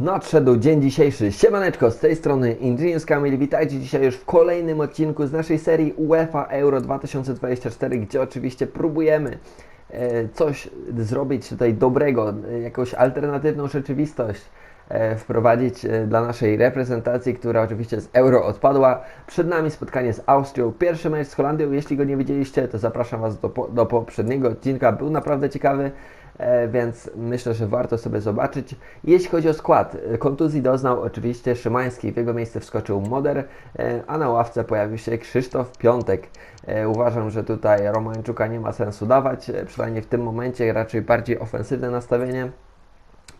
Nadszedł dzień dzisiejszy. Siemaneczko, z tej strony Ingenious Kamil. Witajcie dzisiaj już w kolejnym odcinku z naszej serii UEFA Euro 2024, gdzie oczywiście próbujemy e, coś zrobić tutaj dobrego, jakąś alternatywną rzeczywistość e, wprowadzić e, dla naszej reprezentacji, która oczywiście z Euro odpadła. Przed nami spotkanie z Austrią, pierwszy mecz z Holandią. Jeśli go nie widzieliście, to zapraszam Was do, do poprzedniego odcinka. Był naprawdę ciekawy. E, więc myślę, że warto sobie zobaczyć. Jeśli chodzi o skład, e, kontuzji doznał oczywiście Szymański, w jego miejsce wskoczył Moder, e, a na ławce pojawił się Krzysztof Piątek. Uważam, że tutaj Romańczuka nie ma sensu dawać, przynajmniej w tym momencie raczej bardziej ofensywne nastawienie.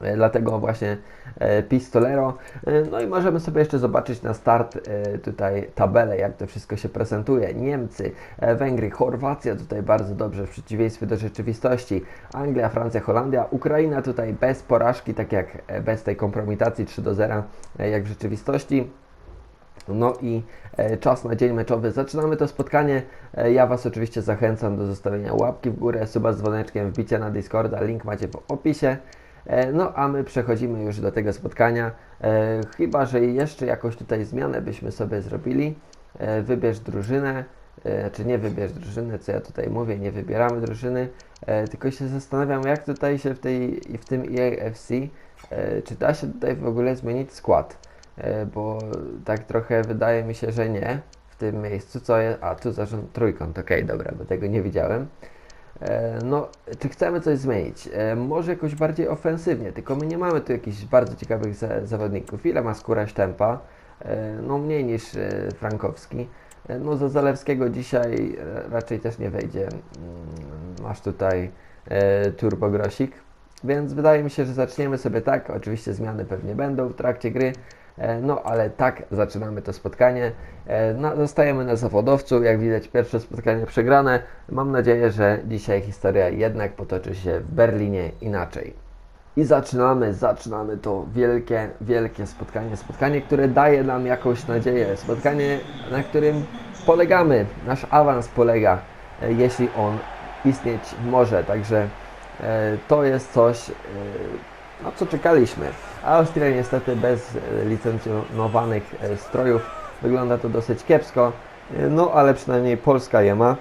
E, Dlatego właśnie e, Pistolero. E, No i możemy sobie jeszcze zobaczyć na start tutaj tabelę, jak to wszystko się prezentuje. Niemcy, Węgry, Chorwacja tutaj bardzo dobrze w przeciwieństwie do rzeczywistości. Anglia, Francja, Holandia, Ukraina tutaj bez porażki, tak jak bez tej kompromitacji 3 do 0 e, jak w rzeczywistości. No i czas na dzień meczowy. Zaczynamy to spotkanie. Ja Was oczywiście zachęcam do zostawienia łapki w górę, suba z dzwoneczkiem, wbicia na Discorda. Link macie w opisie. E, no a my przechodzimy już do tego spotkania. E, chyba, że jeszcze jakąś tutaj zmianę byśmy sobie zrobili. E, wybierz drużynę. Czy nie wybierz drużyny, co ja tutaj mówię, nie wybieramy drużyny. Tylko się zastanawiam, jak tutaj się w, tej, w tym EAFC, czy da się tutaj w ogóle zmienić skład bo tak trochę wydaje mi się, że nie w tym miejscu, co jest, a tu zarząd trójkąt, okej, dobra, bo tego nie widziałem. E, No, czy chcemy coś zmienić? E, Może jakoś bardziej ofensywnie, tylko my nie mamy tu jakichś bardzo ciekawych za- zawodników. Ile ma skóraś tempa? E, No mniej niż Frankowski. No za Zalewskiego dzisiaj raczej też nie wejdzie. Mm, Masz tutaj e, Turbo Grosik. Więc wydaje mi się, że zaczniemy sobie tak. Oczywiście zmiany pewnie będą w trakcie gry. E, No, ale tak zaczynamy to spotkanie. No, zostajemy na zawodowcu. Jak widać, pierwsze spotkanie przegrane. Mam nadzieję, że dzisiaj historia jednak potoczy się w Berlinie inaczej. I zaczynamy, zaczynamy to wielkie, wielkie spotkanie. Spotkanie, które daje nam jakąś nadzieję. Spotkanie, na którym polegamy. Nasz awans polega, e, jeśli on istnieć może. Także to jest coś, na co czekaliśmy. Austria niestety bez e, licencjonowanych e, strojów wygląda to dosyć kiepsko, e, no ale przynajmniej Polska je ma.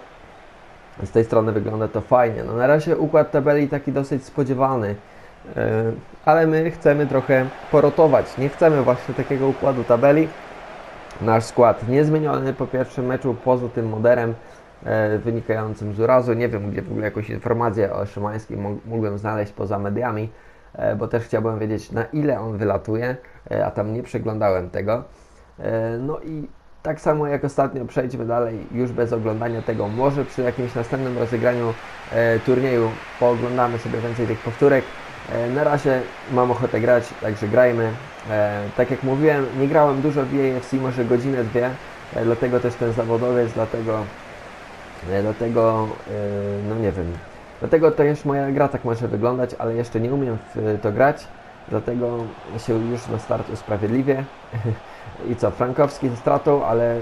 Z tej strony wygląda to fajnie. No na razie układ tabeli taki dosyć spodziewany, ale my chcemy trochę porotować. Nie chcemy właśnie takiego układu tabeli. Nasz skład niezmieniony po pierwszym meczu, poza tym moderem wynikającym z urazu. Nie wiem, gdzie w ogóle jakąś informację o Szymańskim mógłbym znaleźć poza mediami, bo też chciałbym wiedzieć, na ile on wylatuje, e, a tam nie przeglądałem tego. E, No i tak samo jak ostatnio przejdźmy dalej, już bez oglądania tego. Może przy jakimś następnym rozegraniu e, turnieju pooglądamy sobie więcej tych powtórek. E, na razie mam ochotę grać, także grajmy. E, tak jak mówiłem, nie grałem dużo w EAFC, może godzinę, dwie, e, dlatego też ten zawodowiec, dlatego, e, dlatego e, no nie wiem, dlatego też moja gra tak może wyglądać, ale jeszcze nie umiem w to grać, dlatego się już na start usprawiedliwię. I co, Frankowski ze stratą, ale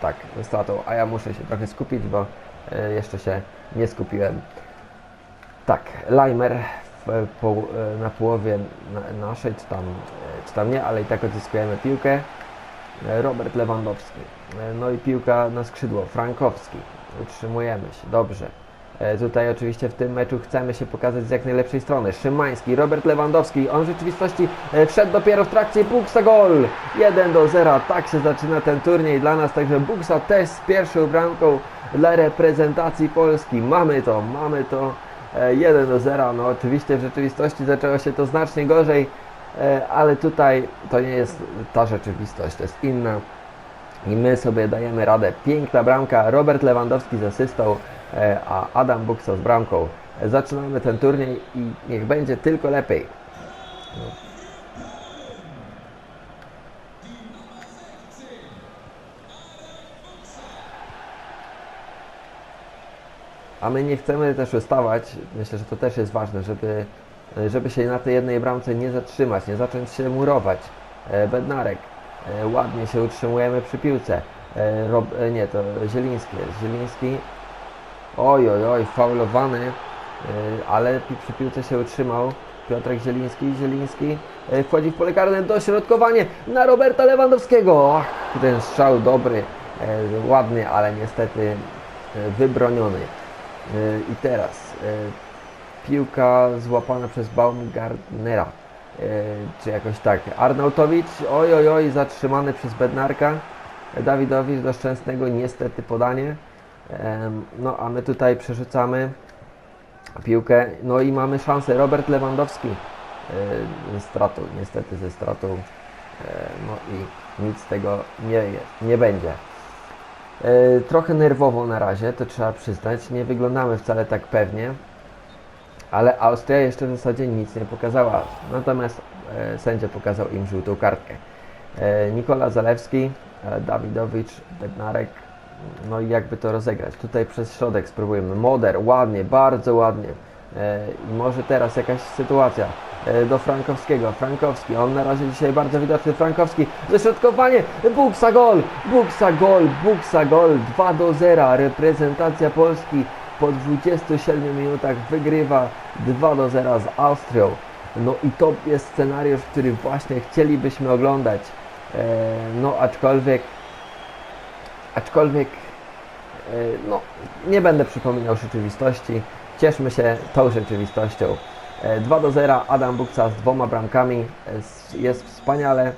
tak, ze stratą, a ja muszę się trochę skupić, bo e, jeszcze się nie skupiłem. Tak, po, e, na połowie na, naszej, czy tam, e, czy tam nie, ale i tak odzyskujemy piłkę. Robert Lewandowski. No i piłka na skrzydło, Frankowski. Utrzymujemy się, dobrze. E, Tutaj oczywiście w tym meczu chcemy się pokazać z jak najlepszej strony. Szymański, Robert Lewandowski, on w rzeczywistości e, wszedł dopiero w trakcie Buksa gol! 1 do 0, tak się zaczyna ten turniej dla nas, także Buksa też z pierwszą bramką dla reprezentacji Polski. Mamy to, mamy to. E, 1 do 0, no oczywiście w rzeczywistości zaczęło się to znacznie gorzej, e, ale tutaj to nie jest ta rzeczywistość, to jest inna i my sobie dajemy radę. Piękna bramka, Robert Lewandowski z asystą, e, a Adam Buksa z bramką. E, Zaczynamy ten turniej i niech będzie tylko lepiej. A my nie chcemy też ustawać, myślę, że to też jest ważne, żeby, żeby się na tej jednej bramce nie zatrzymać, nie zacząć się murować. E, Bednarek, e, ładnie się utrzymujemy przy piłce. E, Rob, e, nie, to Zieliński. Zieliński, oj, oj, oj, faulowany, e, ale przy piłce się utrzymał. Piotrek Zieliński, Zieliński e, wchodzi w pole karne, dośrodkowanie na Roberta Lewandowskiego. Ach, ten strzał dobry, e, ładny, ale niestety wybroniony. I teraz piłka złapana przez Baumgartnera, czy jakoś tak. Arnautowicz, oj, oj, oj, zatrzymany przez Bednarka. Dawidowicz do Szczęsnego, niestety podanie. No, a my tutaj przerzucamy piłkę. No i mamy szansę. Robert Lewandowski stratą, niestety ze stratą. No i nic z tego nie, nie będzie. Trochę nerwowo na razie, to trzeba przyznać. Nie wyglądamy wcale tak pewnie. Ale Austria jeszcze w zasadzie nic nie pokazała. Natomiast e, sędzia pokazał im żółtą kartkę. E, Nikola Zalewski, e, Dawidowicz, Bednarek. No i jakby to rozegrać. Tutaj przez środek spróbujemy. Moder, ładnie, bardzo ładnie. E, I może teraz jakaś sytuacja e, do Frankowskiego. Frankowski, on na razie dzisiaj bardzo widoczny. Frankowski, dośrodkowanie, Buksa gol, Buksa gol, Buksa gol, 2 do 0. Reprezentacja Polski po 27 minutach wygrywa 2 do 0 z Austrią. No i to jest scenariusz, który właśnie chcielibyśmy oglądać. E, No aczkolwiek aczkolwiek e, no, nie będę przypominał rzeczywistości. Cieszmy się tą rzeczywistością. E, 2 do 0, Adam Bukca z dwoma bramkami. E, Jest wspaniale.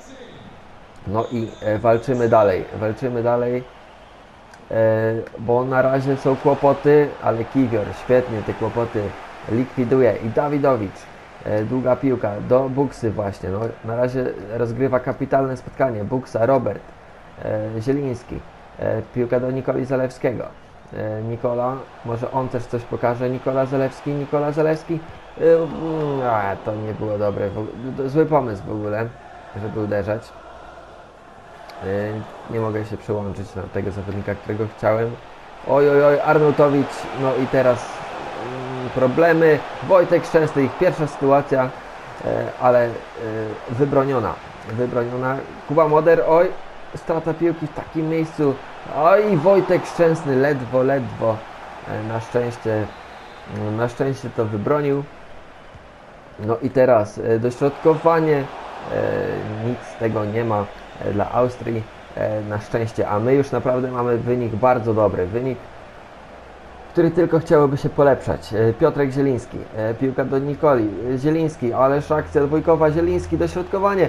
No i e, walczymy dalej. Walczymy dalej. E, Bo na razie są kłopoty, ale Kiwior świetnie te kłopoty likwiduje. I Dawidowicz. e, Długa piłka do Buksy właśnie. No, na razie rozgrywa kapitalne spotkanie. Buksa, Robert, e, Zieliński. E, Piłka do Nikoli Zalewskiego. E, Nikola, może on też coś pokaże. Nikola Zalewski, Nikola Zalewski. E, A, to nie było dobre. Zły pomysł w ogóle, żeby uderzać. Nie mogę się przełączyć na tego zawodnika, którego chciałem. Oj, oj, oj, Arnautowicz. No i teraz mm, problemy. Wojtek Szczęsny, ich pierwsza sytuacja, ale wybroniona. Wybroniona. Kuba Moder, oj, strata piłki w takim miejscu. Oj, Wojtek Szczęsny, ledwo, ledwo. E, Na szczęście, mm, na szczęście to wybronił. No i teraz e, dośrodkowanie. E, Nic z tego nie ma dla Austrii. Na szczęście, a my już naprawdę mamy wynik bardzo dobry. Wynik, który tylko chciałoby się polepszać. E, Piotrek Zieliński, e, piłka do Nikoli, e, Zieliński, ależ akcja dwójkowa, Zieliński, dośrodkowanie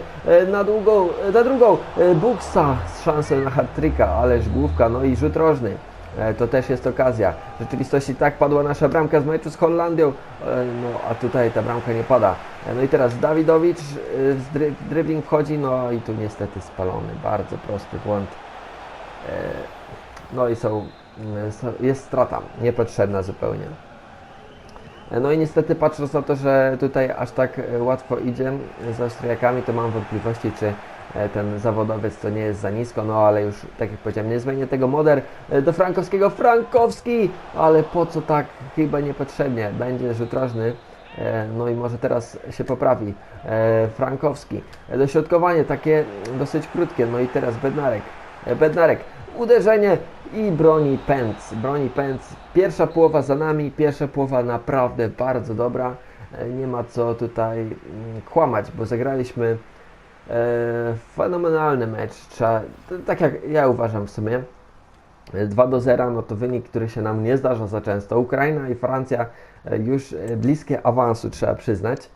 na długą, na drugą, Buksa z szansą na hat-tricka, ależ główka, no i rzut rożny. To też jest okazja. W rzeczywistości tak padła nasza bramka z meczu z Holandią, no a tutaj ta bramka nie pada. No i teraz Dawidowicz z dry, dribbling wchodzi, no i tu niestety spalony. Bardzo prosty błąd. No i są- jest strata, niepotrzebna zupełnie. No i niestety patrząc na to, że tutaj aż tak e, łatwo idzie z Austriakami, to mam wątpliwości, czy e, ten zawodowiec to nie jest za nisko, no ale już, tak jak powiedziałem, nie zmienię tego moder e, do Frankowskiego. Frankowski! Ale po co tak? Chyba niepotrzebnie. Będzie rzut rożny. No i może teraz się poprawi. Frankowski. Dośrodkowanie takie dosyć krótkie. No i teraz Bednarek. Bednarek. Uderzenie i broni pędz. Broni pędz. Pierwsza połowa za nami. Pierwsza połowa naprawdę bardzo dobra. E, Nie ma co tutaj mm, kłamać, bo zagraliśmy e, fenomenalny mecz. Trzeba, tak jak ja uważam w sumie. 2 do 0 no to wynik, który się nam nie zdarza za często. Ukraina i Francja e, już e, bliskie awansu, trzeba przyznać.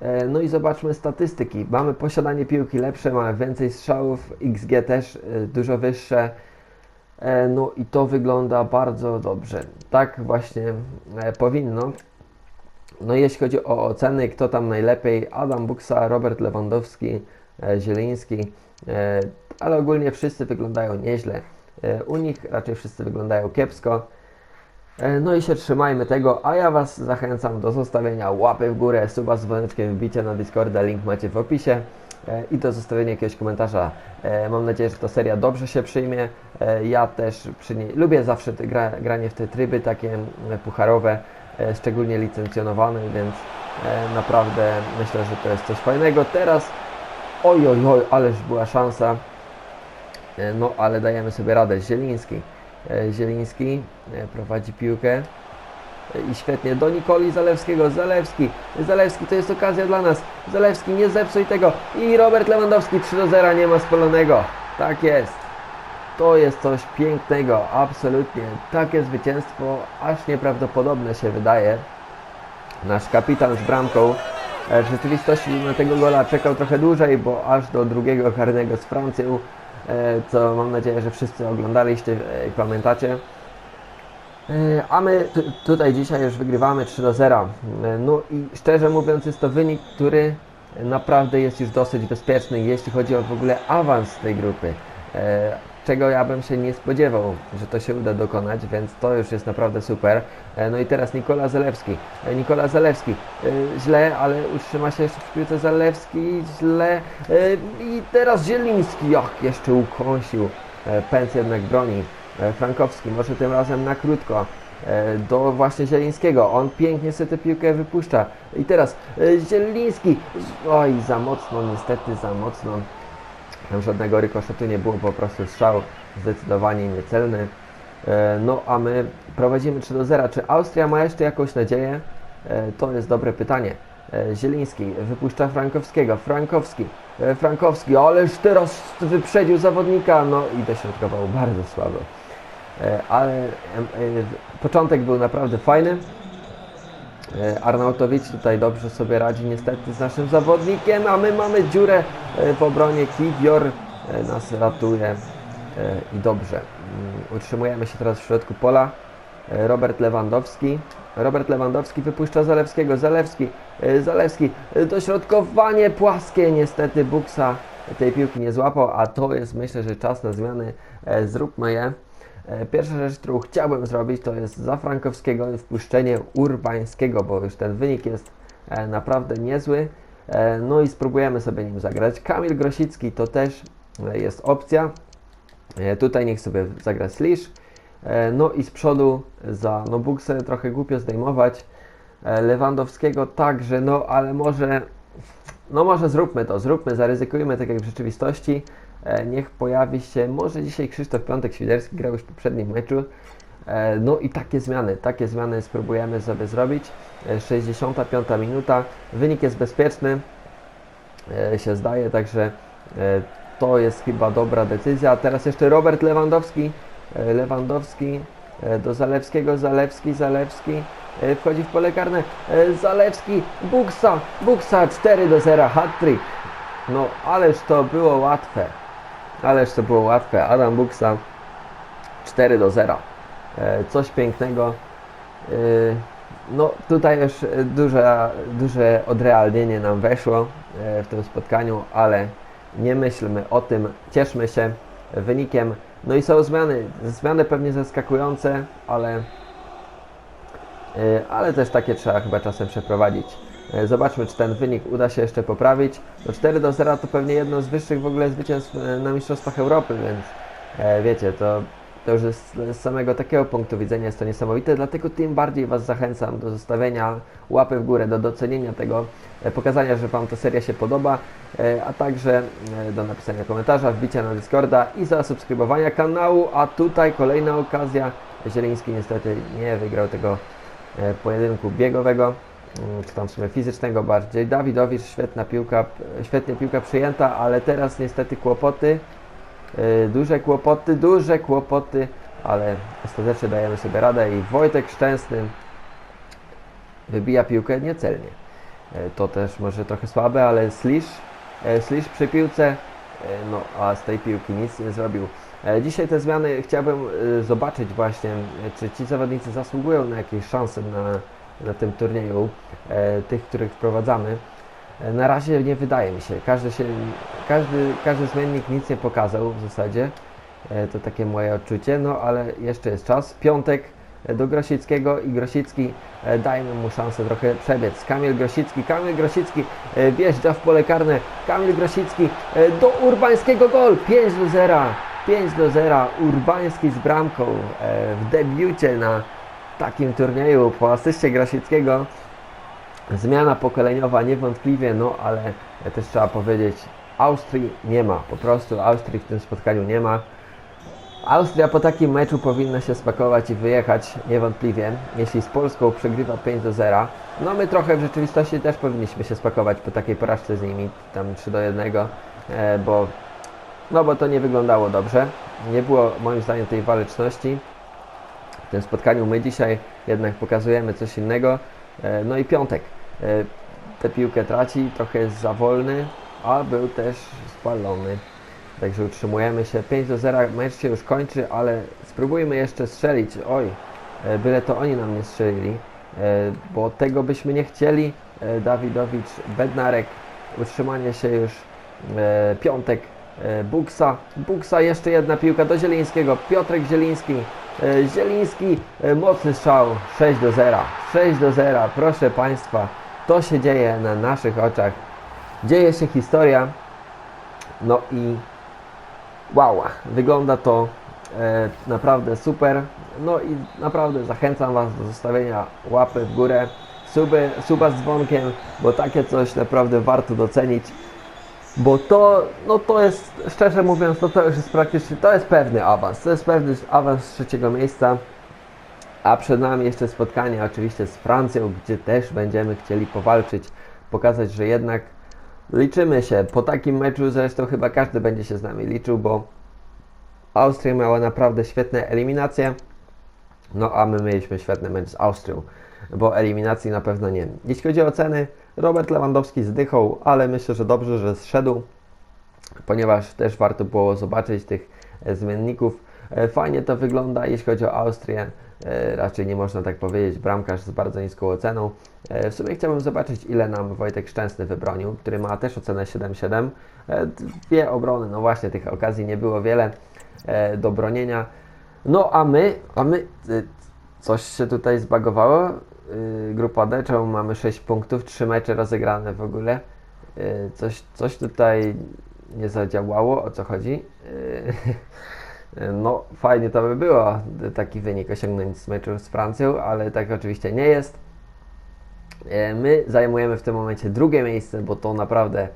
E, No i zobaczmy statystyki. Mamy posiadanie piłki lepsze, mamy więcej strzałów, XG też e, dużo wyższe. E, No i to wygląda bardzo dobrze. Tak właśnie powinno. No jeśli chodzi o oceny, kto tam najlepiej? Adam Buksa, Robert Lewandowski, Zieliński, ale ogólnie wszyscy wyglądają nieźle. U nich raczej wszyscy wyglądają kiepsko. E, No i się trzymajmy tego, a ja Was zachęcam do zostawienia łapy w górę, suba z dzwoneczkiem, wbicia na Discorda, link macie w opisie e, i do zostawienia jakiegoś komentarza. E, Mam nadzieję, że ta seria dobrze się przyjmie. Ja też przy niej lubię zawsze gra, granie w te tryby takie pucharowe, szczególnie licencjonowane, więc naprawdę myślę, że to jest coś fajnego. Teraz, oj, oj, oj, ależ była szansa. No, ale dajemy sobie radę. Zieliński. E, Zieliński e, prowadzi piłkę. i świetnie do Nikoli Zalewskiego. Zalewski, Zalewski to jest okazja dla nas. Zalewski nie zepsuj tego i Robert Lewandowski 3 do 0 nie ma spalonego. Tak jest. To jest coś pięknego, absolutnie. Takie zwycięstwo, aż nieprawdopodobne się wydaje. Nasz kapitan z bramką e, w rzeczywistości na tego gola czekał trochę dłużej, bo aż do drugiego karnego z Francją, e, co mam nadzieję, że wszyscy oglądaliście e, i pamiętacie. E, A my tu- tutaj dzisiaj już wygrywamy 3 do 0. E, No i szczerze mówiąc jest to wynik, który naprawdę jest już dosyć bezpieczny, jeśli chodzi o w ogóle awans tej grupy. Czego ja bym się nie spodziewał, że to się uda dokonać, więc to już jest naprawdę super. E, No i teraz Nikola Zalewski. E, Nikola Zalewski e, źle, ale utrzyma się jeszcze w piłce Zalewski źle. I teraz Zieliński, jak jeszcze ukąsił. Pęc jednak broni. Frankowski, może tym razem na krótko. Do właśnie Zielińskiego. On pięknie sobie tę piłkę wypuszcza. I teraz Zieliński. Oj, za mocno, niestety za mocno. Tam żadnego rykoszetu nie było, po prostu strzał zdecydowanie niecelny. E, No a my prowadzimy 3 do 0. Czy Austria ma jeszcze jakąś nadzieję? E, To jest dobre pytanie. E, Zieliński wypuszcza Frankowskiego. Frankowski, Frankowski, ależ teraz wyprzedził zawodnika, no i dośrodkował bardzo słabo. Ale początek był naprawdę fajny. E, Arnautowicz tutaj dobrze sobie radzi niestety z naszym zawodnikiem, a my mamy dziurę e, w obronie. Kiwior e, nas ratuje i dobrze. Mm, Utrzymujemy się teraz w środku pola. Robert Lewandowski. Robert Lewandowski wypuszcza Zalewskiego. Zalewski, Zalewski, dośrodkowanie płaskie. Niestety Buksa tej piłki nie złapał, a to jest myślę, że czas na zmiany. Zróbmy je. E, Pierwsza rzecz, którą chciałbym zrobić, to jest za Frankowskiego wpuszczenie Urbańskiego, bo już ten wynik jest e, naprawdę niezły. E, No i spróbujemy sobie nim zagrać. Kamil Grosicki to też jest opcja. Tutaj niech sobie zagra Slish. E, No i z przodu za no Buksę trochę głupio zdejmować. Lewandowskiego także, no ale może no może zróbmy to, zróbmy, zaryzykujmy tak jak w rzeczywistości. E, niech pojawi się, może dzisiaj Krzysztof Piątek-Świderski grał już w poprzednim meczu. E, no i takie zmiany, takie zmiany spróbujemy sobie zrobić. E, 65 minuta, wynik jest bezpieczny, e, się zdaje, także e, to jest chyba dobra decyzja. Teraz jeszcze Robert Lewandowski, e, Lewandowski e, do Zalewskiego, Zalewski, Zalewski. e, Wchodzi w pole karne. e, Zalewski, Buksa, Buksa 4 do 0, hat-trick. No, ależ to było łatwe. Ależ to było łatwe. Adam Buksa 4 do 0. E, Coś pięknego. E, No, tutaj już duże, duże odrealnienie nam weszło e, w tym spotkaniu, ale nie myślmy o tym. Cieszmy się wynikiem. No i są zmiany. Zmiany pewnie zaskakujące, ale ale też takie trzeba chyba czasem przeprowadzić. E, Zobaczmy, czy ten wynik uda się jeszcze poprawić. No 4 do 0 to pewnie jedno z wyższych w ogóle zwycięstw e, na Mistrzostwach Europy, więc e, wiecie, to, to już z samego takiego punktu widzenia jest to niesamowite, dlatego tym bardziej Was zachęcam do zostawienia łapy w górę, do docenienia tego, pokazania, że Wam ta seria się podoba, a także do napisania komentarza, wbicia na Discorda i zasubskrybowania kanału, a tutaj kolejna okazja. Zieliński niestety nie wygrał tego pojedynku biegowego, czy tam w sumie fizycznego bardziej. Dawidowicz, świetna piłka, świetnie piłka przyjęta, ale teraz niestety kłopoty, e, duże kłopoty, duże kłopoty, ale ostatecznie dajemy sobie radę i Wojtek Szczęsny wybija piłkę niecelnie. E, To też może trochę słabe, ale Slish, e, Slish przy piłce, no a z tej piłki nic nie zrobił. Dzisiaj te zmiany chciałbym zobaczyć właśnie, czy ci zawodnicy zasługują na jakieś szanse na, na tym turnieju, e, tych, których wprowadzamy. E, Na razie nie wydaje mi się. Każdy, się, każdy, każdy zmiennik nic nie pokazał w zasadzie. E, To takie moje odczucie, no ale jeszcze jest czas. Piątek do Grosickiego i Grosicki dajmy mu szansę trochę przebiec. Kamil Grosicki, Kamil Grosicki wjeżdża w pole karne. Kamil Grosicki do Urbańskiego gol 5 do 0. 5 do 0. Urbański z bramką w debiucie na takim turnieju po asyście Grosickiego. Zmiana pokoleniowa niewątpliwie, no ale też trzeba powiedzieć, Austrii nie ma, po prostu Austrii w tym spotkaniu nie ma. Austria po takim meczu powinna się spakować i wyjechać niewątpliwie, jeśli z Polską przegrywa 5 do 0. No my trochę w rzeczywistości też powinniśmy się spakować po takiej porażce z nimi, tam 3 do 1, e, bo, no bo to nie wyglądało dobrze. Nie było moim zdaniem tej waleczności. W tym spotkaniu my dzisiaj jednak pokazujemy coś innego. E, No i piątek. E, Tę piłkę traci, trochę jest za wolny, a był też spalony. Także utrzymujemy się 5 do 0, mecz się już kończy, ale spróbujmy jeszcze strzelić. Oj, e, byle to oni nam nie strzelili, bo tego byśmy nie chcieli. Dawidowicz, Bednarek, utrzymanie się już, piątek, Buksa, Buksa, jeszcze jedna piłka do Zielińskiego, Piotrek Zieliński, Zieliński, e, mocny strzał, 6 do 0, 6 do 0, proszę Państwa, to się dzieje na naszych oczach, dzieje się historia, no i wow, wygląda to e, naprawdę super. No i naprawdę zachęcam Was do zostawienia łapy w górę, suby, suba z dzwonkiem, bo takie coś naprawdę warto docenić. Bo to, no to jest, szczerze mówiąc, to, to już jest praktycznie, to jest pewny awans. To jest pewny awans z trzeciego miejsca. A przed nami jeszcze spotkanie oczywiście z Francją, gdzie też będziemy chcieli powalczyć, pokazać, że jednak liczymy się. Po takim meczu zresztą chyba każdy będzie się z nami liczył, bo Austria miała naprawdę świetne eliminacje, no a my mieliśmy świetny mecz z Austrią, bo eliminacji na pewno nie. Jeśli chodzi o ceny, Robert Lewandowski zdychał, ale myślę, że dobrze, że zszedł, ponieważ też warto było zobaczyć tych e, zmienników. E, Fajnie to wygląda, jeśli chodzi o Austrię. E, Raczej nie można tak powiedzieć, bramkarz z bardzo niską oceną. W sumie chciałbym zobaczyć, ile nam Wojtek Szczęsny wybronił, który ma też ocenę 7,7. E, Dwie obrony, no właśnie, tych okazji nie było wiele do bronienia. No a my, a my, coś się tutaj zbagowało. E, Grupa D, czemu mamy 6 punktów, 3 mecze rozegrane w ogóle. E, Coś, coś tutaj nie zadziałało, o co chodzi? E, No, fajnie to by było taki wynik osiągnąć z meczu z Francją, ale tak oczywiście nie jest. My zajmujemy w tym momencie drugie miejsce, bo to naprawdę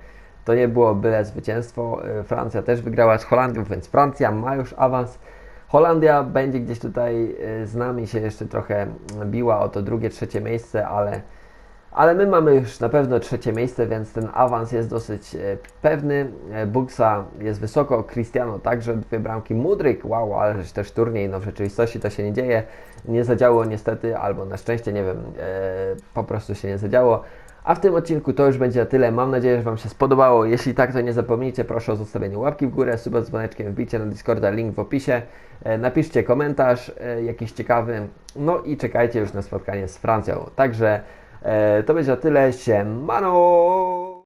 to nie było byle zwycięstwo. Francja też wygrała z Holandią, więc Francja ma już awans. Holandia będzie gdzieś tutaj e, z nami się jeszcze trochę biła o to drugie, trzecie miejsce, ale, ale my mamy już na pewno trzecie miejsce, więc ten awans jest dosyć e, pewny. E, Buksa jest wysoko, Cristiano także dwie bramki, Mudryk, wow, ale też turniej, no w rzeczywistości to się nie dzieje. Nie zadziało niestety, albo na szczęście, nie wiem, po prostu się nie zadziało. A w tym odcinku to już będzie tyle. Mam nadzieję, że Wam się spodobało. Jeśli tak, to nie zapomnijcie proszę o zostawieniu łapki w górę, suba z dzwoneczkiem, wbicie na Discorda, link w opisie. E, Napiszcie komentarz e, jakiś ciekawy. No i czekajcie już na spotkanie z Francją. Także e, to będzie tyle. Siemano!